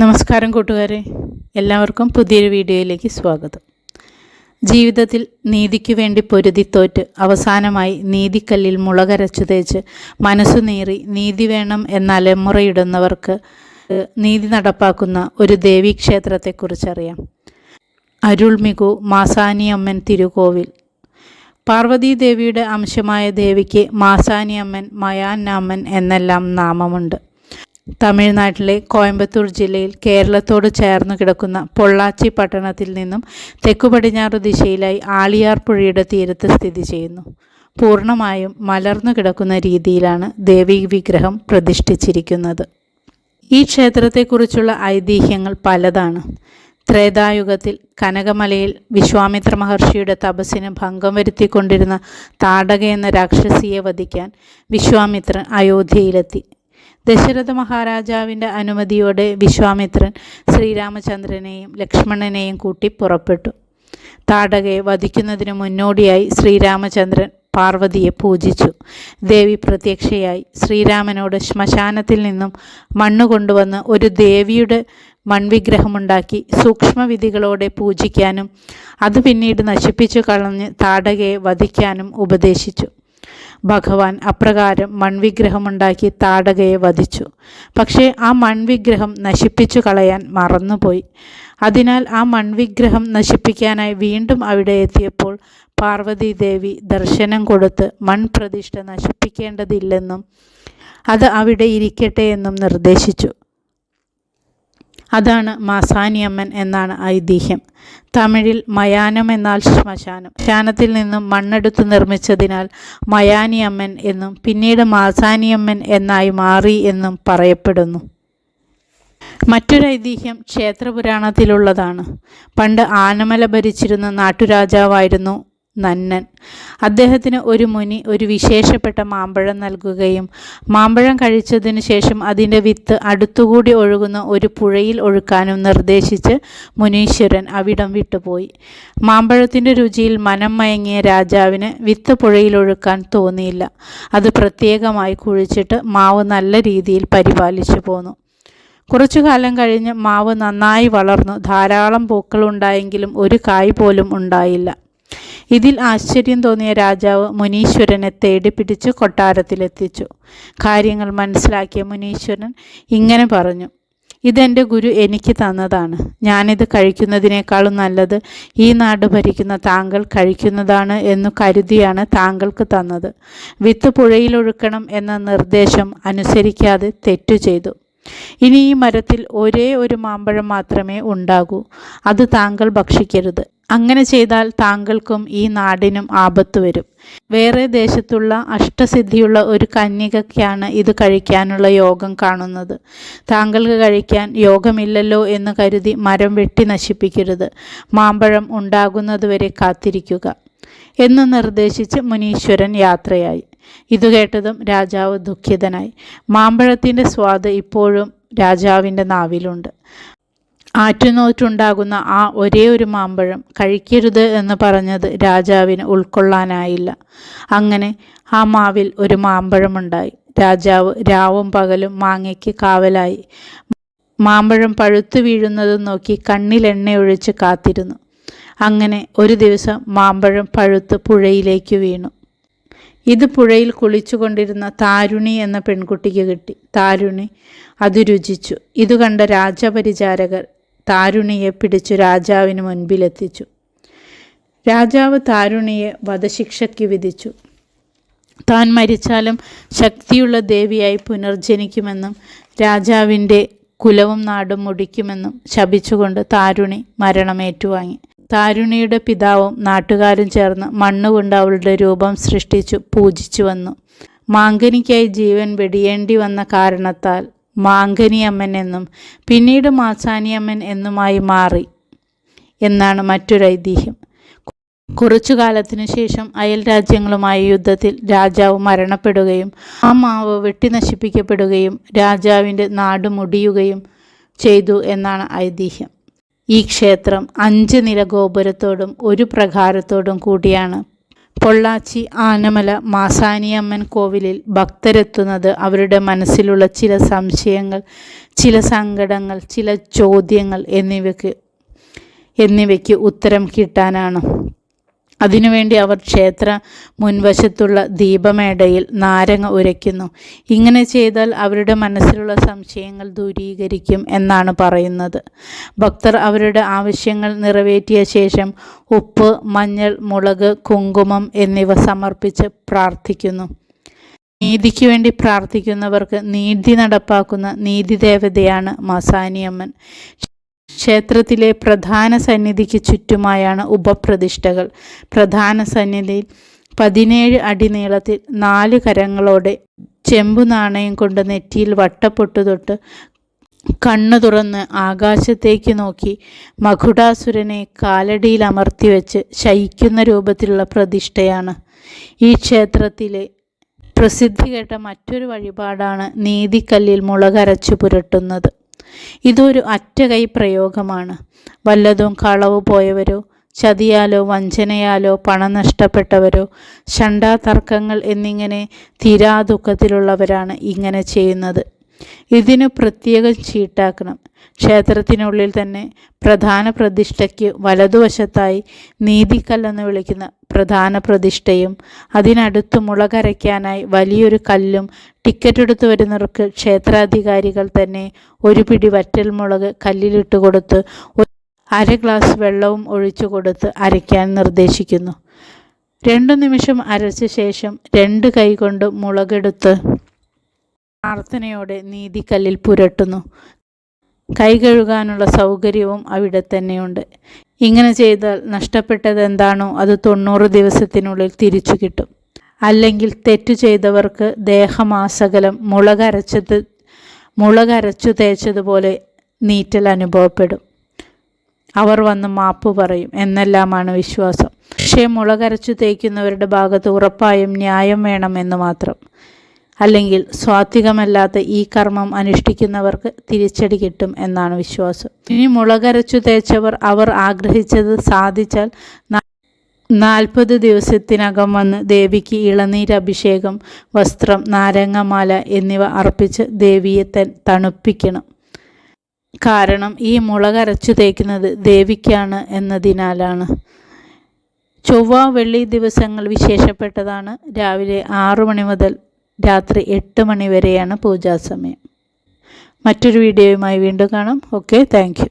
നമസ്കാരം കൂട്ടുകാരെ. എല്ലാവർക്കും പുതിയൊരു വീഡിയോയിലേക്ക് സ്വാഗതം. ജീവിതത്തിൽ നീതിക്ക് വേണ്ടി പൊരുതിത്തോറ്റ് അവസാനമായി നീതിക്കല്ലിൽ മുളകരച്ചു തേച്ച് മനസ്സു നീറി നീതി വേണം എന്ന അലമുറയിടുന്നവർക്ക് നീതി നടപ്പാക്കുന്ന ഒരു ദേവീക്ഷേത്രത്തെക്കുറിച്ചറിയാം അരുൾമികു മാസാനിയമ്മൻ തിരുകോവിൽ. പാർവതീദേവിയുടെ അംശമായ ദേവിക്ക് മാസാനിയമ്മൻ മയാനാമൻ എന്നെല്ലാം നാമമുണ്ട്. തമിഴ്നാട്ടിലെ കോയമ്പത്തൂർ ജില്ലയിൽ കേരളത്തോട് ചേർന്ന് കിടക്കുന്ന പൊള്ളാച്ചി പട്ടണത്തിൽ നിന്നും തെക്കു പടിഞ്ഞാറ് ദിശയിലായി ആളിയാർ പുഴയുടെ തീരത്ത് സ്ഥിതി ചെയ്യുന്നു. പൂർണമായും മലർന്നു കിടക്കുന്ന രീതിയിലാണ് ദേവീ വിഗ്രഹം പ്രതിഷ്ഠിച്ചിരിക്കുന്നത്. ഈ ക്ഷേത്രത്തെക്കുറിച്ചുള്ള ഐതിഹ്യങ്ങൾ പലതാണ്. ത്രേതായുഗത്തിൽ കനകമലയിൽ വിശ്വാമിത്ര മഹർഷിയുടെ തപസ്സിന് ഭംഗം വരുത്തിക്കൊണ്ടിരുന്ന താടക എന്ന രാക്ഷസിയെ വധിക്കാൻ വിശ്വാമിത്രൻ അയോധ്യയിലെത്തി. ദശരഥ മഹാരാജാവിന്റെ അനുമതിയോടെ വിശ്വാമിത്രൻ ശ്രീരാമചന്ദ്രനെയും ലക്ഷ്മണനെയും കൂട്ടി പുറപ്പെട്ടു. താടകയെ വധിക്കുന്നതിന് മുന്നോടിയായി ശ്രീരാമചന്ദ്രൻ പാർവതിയെ പൂജിച്ചു. ദേവി പ്രത്യക്ഷയായി. ശ്രീരാമനോട് ശ്മശാനത്തിൽ നിന്നും മണ്ണ് കൊണ്ടുവന്ന് ഒരു ദേവിയുടെ മൺവിഗ്രഹമുണ്ടാക്കി സൂക്ഷ്മവിധികളോടെ പൂജിക്കാനും അത് പിന്നീട് നശിപ്പിച്ചു കളഞ്ഞ് താടകയെ വധിക്കാനും ഉപദേശിച്ചു. ഭഗവാൻ അപ്രകാരം മൺവിഗ്രഹമുണ്ടാക്കി താടകയെ വധിച്ചു. പക്ഷേ ആ മൺവിഗ്രഹം നശിപ്പിച്ചു കളയാൻ മറന്നുപോയി. അതിനാൽ ആ മൺവിഗ്രഹം നശിപ്പിക്കാനായി വീണ്ടും അവിടെ എത്തിയപ്പോൾ പാർവതി ദേവി ദർശനം കൊടുത്ത് മൺപ്രതിഷ്ഠ നശിപ്പിക്കേണ്ടതില്ലെന്നും അത് അവിടെ ഇരിക്കട്ടെ എന്നും നിർദ്ദേശിച്ചു. അതാണ് മാസാനിയമ്മൻ എന്നാണ് ഐതിഹ്യം. തമിഴിൽ മയാനം എന്നാൽ ശ്മശാനം. ശ്മശാനത്തിൽ നിന്നും മണ്ണെടുത്ത് നിർമ്മിച്ചതിനാൽ മയാനിയമ്മൻ എന്നും പിന്നീട് മാസാനിയമ്മൻ എന്നായി മാറി എന്നും പറയപ്പെടുന്നു. മറ്റൊരു ഐതിഹ്യം ക്ഷേത്രപുരാണത്തിലുള്ളതാണ്. പണ്ട് ആനമല ഭരിച്ചിരുന്ന നാട്ടുരാജാവായിരുന്നു നന്നൻ. അദ്ദേഹത്തിന് ഒരു മുനി ഒരു വിശേഷപ്പെട്ട മാമ്പഴം നൽകുകയും മാമ്പഴം കഴിച്ചതിന് ശേഷം അതിന്റെ വിത്ത് അടുത്തുകൂടി ഒഴുകുന്ന ഒരു പുഴയിൽ ഒഴുക്കാനും നിർദ്ദേശിച്ച് മുനീശ്വരൻ അവിടം വിട്ടുപോയി. മാമ്പഴത്തിന്റെ രുചിയിൽ മനം മയങ്ങിയ രാജാവിന് വിത്ത് പുഴയിൽ ഒഴുക്കാൻ തോന്നിയില്ല. അത് പ്രത്യേകമായി കുഴിച്ചിട്ട് മാവ് നല്ല രീതിയിൽ പരിപാലിച്ചു പോന്നു. കുറച്ചു കാലം കഴിഞ്ഞ് മാവ് നന്നായി വളർന്നു. ധാരാളം പൂക്കളുണ്ടായെങ്കിലും ഒരു കായ് പോലും ഉണ്ടായില്ല. ഇതിൽ ആശ്ചര്യം തോന്നിയ രാജാവ് മുനീശ്വരനെ തേടി പിടിച്ച് കൊട്ടാരത്തിലെത്തിച്ചു. കാര്യങ്ങൾ മനസ്സിലാക്കിയ മുനീശ്വരൻ ഇങ്ങനെ പറഞ്ഞു ഇതെന്റെ ഗുരു എനിക്ക് തന്നതാണ്. ഞാനിത് കഴിക്കുന്നതിനേക്കാളും നല്ലത് ഈ നാട് ഭരിക്കുന്ന താങ്കൾ കഴിക്കുന്നതാണ് എന്നു കരുതിയാണ് താങ്കൾക്ക് തന്നത്. വിത്ത് പുഴയിലൊഴുക്കണം എന്ന നിർദ്ദേശം അനുസരിക്കാതെ തെറ്റു ചെയ്തു. ഇനി ഈ മരത്തിൽ ഒരേ ഒരു മാമ്പഴം മാത്രമേ ഉണ്ടാകൂ. അത് താങ്കൾ ഭക്ഷിക്കരുത്. അങ്ങനെ ചെയ്താൽ താങ്കൾക്കും ഈ നാടിനും ആപത്ത് വരും. വേറെ ദേശത്തുള്ള അഷ്ടസിദ്ധിയുള്ള ഒരു കന്യകയ്ക്കാണ് ഇത് കഴിക്കാനുള്ള യോഗം കാണുന്നത്. താങ്കൾക്ക് കഴിക്കാൻ യോഗമില്ലല്ലോ എന്ന് കരുതി മരം വെട്ടി നശിപ്പിക്കരുത്. മാമ്പഴം ഉണ്ടാകുന്നതുവരെ കാത്തിരിക്കുക. എന്ന് നിർദ്ദേശിച്ച് മുനീശ്വരൻ യാത്രയായി. ഇത് കേട്ടതും രാജാവ് ദുഃഖിതനായി. മാമ്പഴത്തിന്റെ സ്വാദ് ഇപ്പോഴും രാജാവിന്റെ നാവിലുണ്ട്. ആറ്റുനോറ്റുണ്ടാകുന്ന ആ ഒരേ ഒരു മാമ്പഴം കഴിക്കരുത് എന്ന് പറഞ്ഞത് രാജാവിന് ഉൾക്കൊള്ളാനായില്ല. അങ്ങനെ ആ മാവിൽ ഒരു മാമ്പഴമുണ്ടായി. രാജാവ് രാവും പകലും മാങ്ങയ്ക്ക് കാവലായി. മാമ്പഴം പഴുത്തു വീഴുന്നതും നോക്കി കണ്ണിലെണ്ണയൊഴിച്ച് കാത്തിരുന്നു. അങ്ങനെ ഒരു ദിവസം മാമ്പഴം പഴുത്ത് പുഴയിലേക്ക് വീണു. ഇത് പുഴയിൽ കുളിച്ചുകൊണ്ടിരുന്ന താരുണി എന്ന പെൺകുട്ടിക്ക് കിട്ടി. താരുണി അത് രുചിച്ചു. ഇത് കണ്ട രാജപരിചാരകർ താരുണിയെ പിടിച്ചു രാജാവിന് മുൻപിലെത്തിച്ചു. രാജാവ് താരുണിയെ വധശിക്ഷയ്ക്ക് വിധിച്ചു. താൻ മരിച്ചാലും ശക്തിയുള്ള ദേവിയായി പുനർജനിക്കുമെന്നും രാജാവിന്റെ കുലവും നാടും മുടിക്കുമെന്നും ശപിച്ചുകൊണ്ട് താരുണി മരണമേറ്റുവാങ്ങി. താരുണിയുടെ പിതാവും നാട്ടുകാരും ചേർന്ന് മണ്ണുകൊണ്ട് അവളുടെ രൂപം സൃഷ്ടിച്ചു പൂജിച്ചു വന്നു. മാങ്കനിക്കായി ജീവൻ വെടിയേണ്ടി വന്ന കാരണത്താൽ മാങ്കനിയമ്മൻ എന്നും പിന്നീട് മാസാനിയമ്മൻ എന്നുമായി മാറി എന്നാണ് മറ്റൊരു ഐതിഹ്യം. കുറച്ചു കാലത്തിനു ശേഷം അയൽ രാജ്യങ്ങളുമായി യുദ്ധത്തിൽ രാജാവ് മരണപ്പെടുകയും ആ മാവ് വെട്ടി നശിപ്പിക്കപ്പെടുകയും രാജാവിന്റെ നാട് മുടിയുകയും ചെയ്തു എന്നാണ് ഐതിഹ്യം. ഈ ക്ഷേത്രം അഞ്ച് നില ഗോപുരത്തോടും ഒരു പ്രകാരത്തോടും കൂടിയാണ്. പൊള്ളാച്ചി ആനമല മാസാനിയമ്മൻ കോവിലിൽ ഭക്തരെത്തുന്നത് അവരുടെ മനസ്സിലുള്ള ചില സംശയങ്ങൾ ചില സങ്കടങ്ങൾ ചില ചോദ്യങ്ങൾ എന്നിവയ്ക്ക് എന്നിവയ്ക്ക് ഉത്തരം കിട്ടാനാണ്. അതിനുവേണ്ടി അവർ ക്ഷേത്ര മുൻവശത്തുള്ള ദീപമേടയിൽ നാരങ്ങ ഉരയ്ക്കുന്നു. ഇങ്ങനെ ചെയ്താൽ അവരുടെ മനസ്സിലുള്ള സംശയങ്ങൾ ദൂരീകരിക്കും എന്നാണ് പറയുന്നത്. ഭക്തർ അവരുടെ ആവശ്യങ്ങൾ നിറവേറ്റിയ ശേഷം ഉപ്പ് മഞ്ഞൾ മുളക് കുങ്കുമം എന്നിവ സമർപ്പിച്ച് പ്രാർത്ഥിക്കുന്നു. നീതിക്ക് വേണ്ടി പ്രാർത്ഥിക്കുന്നവർക്ക് നീതി നടപ്പാക്കുന്ന നീതി ദേവതയാണ് മസാനിയമ്മൻ. ക്ഷേത്രത്തിലെ പ്രധാന സന്നിധിക്ക് ചുറ്റുമായാണ് ഉപപ്രതിഷ്ഠകൾ. പ്രധാന സന്നിധിയിൽ പതിനേഴ് അടി നീളത്തിൽ നാല് കരങ്ങളോടെ ചെമ്പു നാണയം കൊണ്ട് നെറ്റിയിൽ വട്ടപ്പൊട്ടു തൊട്ട് കണ്ണു തുറന്ന് ആകാശത്തേക്ക് നോക്കി മകുടാസുരനെ കാലടിയിൽ അമർത്തി വെച്ച് ശയിക്കുന്ന രൂപത്തിലുള്ള പ്രതിഷ്ഠയാണ്. ഈ ക്ഷേത്രത്തിലെ പ്രസിദ്ധി കേട്ട മറ്റൊരു വഴിപാടാണ് നീതിക്കല്ലിൽ മുളകരച്ചു പുരട്ടുന്നത്. ഇതൊരു അറ്റകൈ പ്രയോഗമാണ്. വല്ലതും കളവ് പോയവരോ ചതിയാലോ വഞ്ചനയാലോ പണം നഷ്ടപ്പെട്ടവരോ ഷണ്ടാതർക്കങ്ങൾ എന്നിങ്ങനെ തീരാ ദുഃഖത്തിലുള്ളവരാണ് ഇങ്ങനെ ചെയ്യുന്നത്. ഇതിന് പ്രത്യേകം ചീട്ടാക്കണം. ക്ഷേത്രത്തിനുള്ളിൽ തന്നെ പ്രധാന പ്രതിഷ്ഠയ്ക്ക് വലതുവശത്തായി നീതിക്കല്ലെന്ന് വിളിക്കുന്ന പ്രധാന പ്രതിഷ്ഠയും അതിനടുത്ത് മുള കരയ്ക്കാനായി വലിയൊരു കല്ലും ടിക്കറ്റ് എടുത്തു വരുന്നവർക്ക് ക്ഷേത്രാധികാരികൾ തന്നെ ഒരു പിടി വറ്റൽ മുളക് കല്ലിലിട്ട് കൊടുത്ത് അര ഗ്ലാസ് വെള്ളവും ഒഴിച്ചു കൊടുത്ത് അരയ്ക്കാൻ നിർദ്ദേശിക്കുന്നു. രണ്ടു നിമിഷം അരച്ച ശേഷം രണ്ട് കൈ കൊണ്ട് മുളകെടുത്ത് പ്രാർത്ഥനയോടെ നീതിക്കല്ലിൽ പുരട്ടുന്നു. കൈ കഴുകാനുള്ള സൗകര്യവും അവിടെ തന്നെയുണ്ട്. ഇങ്ങനെ ചെയ്താൽ നഷ്ടപ്പെട്ടത് എന്താണോ അത് തൊണ്ണൂറ് ദിവസത്തിനുള്ളിൽ തിരിച്ചു കിട്ടും. അല്ലെങ്കിൽ തെറ്റു ചെയ്തവർക്ക് ദേഹമാസകലം മുളകരച്ചത് മുളകരച്ചു തേച്ചതുപോലെ നീറ്റൽ അനുഭവപ്പെടും. അവർ വന്ന് മാപ്പ് പറയും. എന്നെല്ലാമാണ് വിശ്വാസം. പക്ഷേ മുളകരച്ചു തേക്കുന്നവരുടെ ഭാഗത്ത് ഉറപ്പായും ന്യായം വേണമെന്ന് മാത്രം. അല്ലെങ്കിൽ സ്വാത്വികമല്ലാത്ത ഈ കർമ്മം അനുഷ്ഠിക്കുന്നവർക്ക് തിരിച്ചടി കിട്ടും എന്നാണ് വിശ്വാസം. ഇനി മുളകരച്ചു തേച്ചവർ അവർ ആഗ്രഹിച്ചത് സാധിച്ചാൽ നാൽപ്പത് ദിവസത്തിനകം വന്ന് ദേവിക്ക് ഇളനീരഭിഷേകം വസ്ത്രം നാരങ്ങമാല എന്നിവ അർപ്പിച്ച് ദേവിയെ തണുപ്പിക്കണം. കാരണം ഈ മുളകരച്ചു തേക്കുന്നത് ദേവിക്കാണ് എന്നതിനാലാണ്. ചൊവ്വ വെള്ളി ദിവസങ്ങൾ വിശേഷപ്പെട്ടതാണ്. രാവിലെ ആറു മണി മുതൽ രാത്രി എട്ട് മണി വരെയാണ് പൂജാസമയം. മറ്റൊരു വീഡിയോയുമായി വീണ്ടും കാണാം. Okay thank